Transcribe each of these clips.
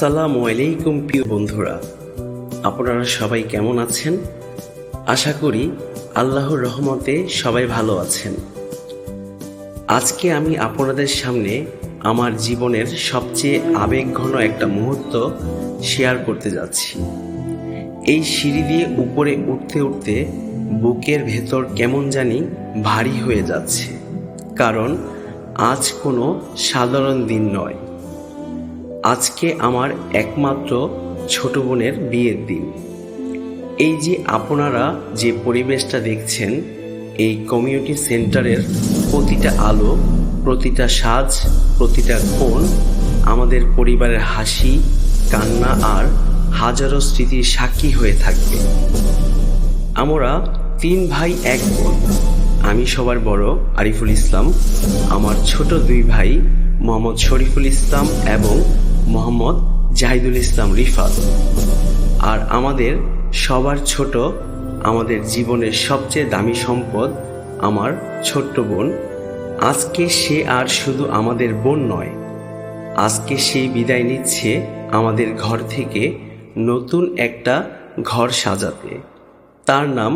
আসসালামু আলাইকুম, প্রিয় বন্ধুরা। আপনারা সবাই কেমন আছেন? আশা করি আল্লাহর রহমতে সবাই ভালো আছেন। আজকে আমি আপনাদের সামনে আমার জীবনের সবচেয়ে আবেগঘন একটা মুহূর্ত শেয়ার করতে যাচ্ছি। এই সিঁড়ি দিয়ে উপরে উঠতে উঠতে বুকের ভেতর কেমন জানি ভারী হয়ে যাচ্ছে। কারণ আজ কোনো সাধারণ দিন নয়। আজকে আমার একমাত্র ছোট বোনের বিয়ের দিন। এই যে আপনারা যে পরিবেশটা দেখছেন, এই কমিউনিটি সেন্টারের প্রতিটা আলো, প্রতিটা সাজ, প্রতিটা কোণ, আমাদের পরিবারের হাসি, কান্না আর হাজারো স্মৃতির সাক্ষী হয়ে থাকবে আমরা তিন ভাই, এক বোন। আমি সবার বড় আরিফুল ইসলাম, আমার ছোট দুই ভাই মোহাম্মদ শরীফুল ইসলাম এবং মোহাম্মদ জাহিদুল ইসলাম রিফাত। আর আমাদের সবার ছোট, আমাদের জীবনের সবচেয়ে দামি সম্পদ আমার ছোট্ট বোন। আজকে সে আর শুধু আমাদের বোন নয়, আজকে সেই বিদায় নিচ্ছে আমাদের ঘর থেকে নতুন একটা ঘর সাজাতে। তার নাম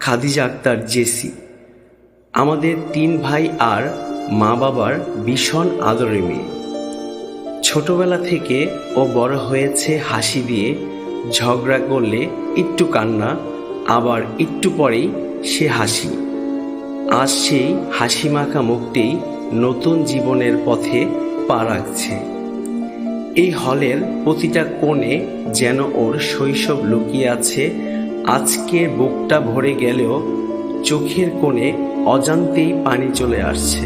খাদিজা আক্তার জেসি। আমাদের তিন ভাই আর মা বাবার ভীষণ আদরে মেয়ে। ছোটবেলা থেকে ও বড় হয়েছে হাসি দিয়ে ঝগড়া করলে একটু কান্না, আবার একটু পরেই সে হাসি। আজ সেই হাসি মাখা মুখটি নতুন জীবনের পথে পা রাখছে। এই হলের প্রতিটা কোণে যেন ওর শৈশব লুকিয়ে আছে আজকে বুকটা ভরে গেলেও চোখের কোণে অজান্তেই পানি চলে আসছে।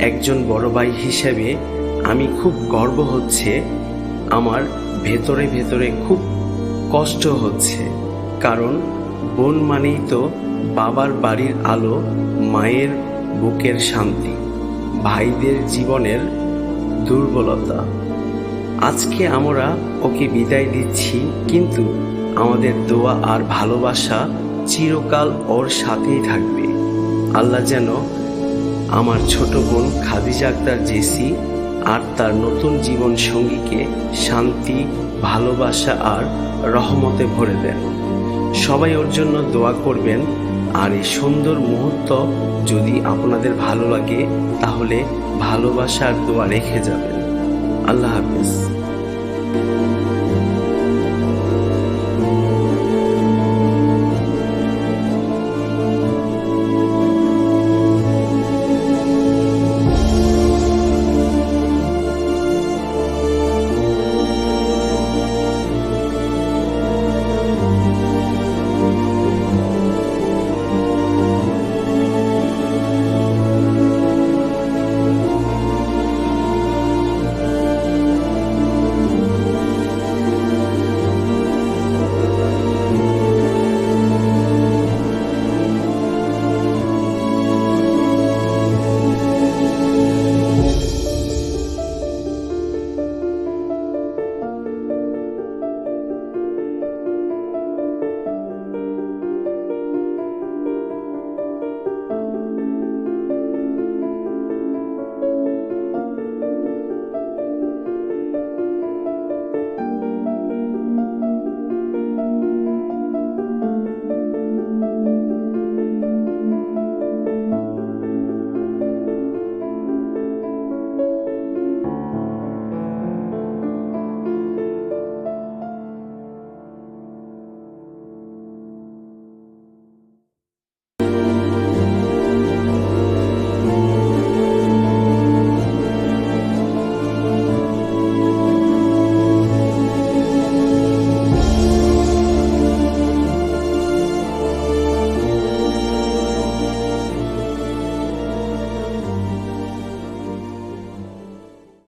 একজন বড় ভাই হিসেবে আমি খুব গর্ব হচ্ছে। আমার ভেতরে ভেতরে খুব কষ্ট হচ্ছে। কারণ বোন মানেই তো বাবার বাড়ির আলো, মায়ের বুকের শান্তি, ভাইদের জীবনের দুর্বলতা। আজকে আমরা ওকে বিদায় দিচ্ছি, কিন্তু আমাদের দোয়া আর ভালোবাসা চিরকাল ওর সাথেই থাকবে। আল্লাহ যেন আমার ছোট বোন খাদিজা আক্তার জেসি আর তার নতুন জীবন সঙ্গীকে শান্তি, ভালোবাসা আর রহমতে ভরে দেন। সবাই ওর জন্য দোয়া করবেন, আর এই সুন্দর মুহূর্ত যদি আপনাদের ভালো লাগে, তাহলে ভালোবাসার দোয়া রেখে যাবেন। আল্লাহ হাফিজ।